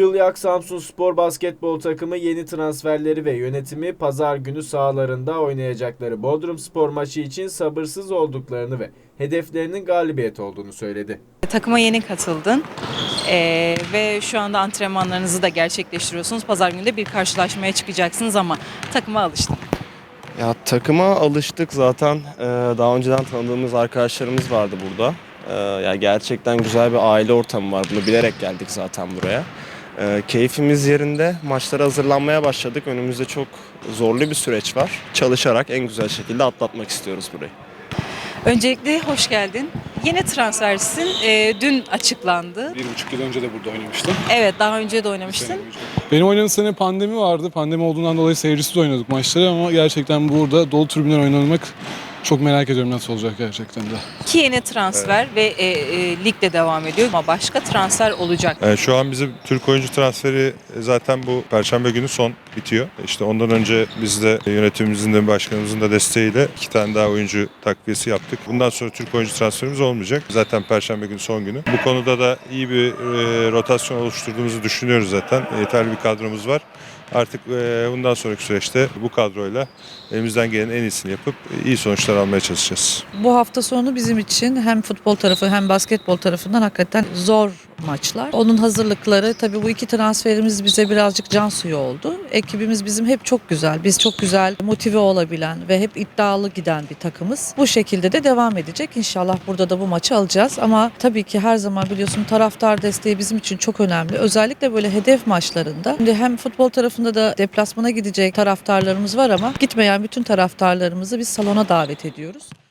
Ayak Samsun Spor basketbol takımı yeni transferleri ve yönetimi pazar günü sahalarında oynayacakları Bodrum Spor maçı için sabırsız olduklarını ve hedeflerinin galibiyet olduğunu söyledi. Takıma yeni katıldın Ee, ve şu anda antrenmanlarınızı da gerçekleştiriyorsunuz. Pazar günü de bir karşılaşmaya çıkacaksınız ama takıma alıştın. Ya takıma alıştık zaten. Ee, daha önceden tanıdığımız arkadaşlarımız vardı burada. Ee, ya gerçekten güzel bir aile ortamı var. Bunu bilerek geldik zaten buraya. Ee, keyfimiz yerinde. Maçlara hazırlanmaya başladık. Önümüzde çok zorlu bir süreç var. Çalışarak en güzel şekilde atlatmak istiyoruz burayı. Öncelikle hoş geldin. Yeni transfersin. Ee, dün açıklandı. Bir buçuk yıl önce de burada oynamıştım. Evet daha önce de oynamıştın. Benim oynadığım sene pandemi vardı. Pandemi olduğundan dolayı seyircisiz oynadık maçları ama gerçekten burada dolu tribünler oynamak çok merak ediyorum nasıl olacak gerçekten de. İki yeni transfer ve e, e, ligde devam ediyor ama başka transfer olacak. Yani şu an bizim Türk oyuncu transferi zaten bu Perşembe günü son bitiyor. İşte ondan önce biz de yönetimimizin de başkanımızın da desteğiyle iki tane daha oyuncu takviyesi yaptık. Bundan sonra Türk oyuncu transferimiz olmayacak. Zaten Perşembe günü son günü. Bu konuda da iyi bir e, rotasyon oluşturduğumuzu düşünüyoruz zaten. Yeterli bir kadromuz var. Artık e, bundan sonraki süreçte bu kadroyla elimizden gelen en iyisini yapıp iyi sonuçlar almaya çalışacağız. Bu hafta sonu bizim için hem futbol tarafı hem basketbol tarafından hakikaten zor maçlar. Onun hazırlıkları tabii bu iki transferimiz bize birazcık can suyu oldu. Ekibimiz bizim hep çok güzel. Biz çok güzel motive olabilen ve hep iddialı giden bir takımız. Bu şekilde de devam edecek. İnşallah burada da bu maçı alacağız. Ama tabii ki her zaman biliyorsun taraftar desteği bizim için çok önemli. Özellikle böyle hedef maçlarında. Şimdi hem futbol tarafında da deplasmana gidecek taraftarlarımız var ama gitmeyen bütün taraftarlarımızı biz salona davet ediyoruz.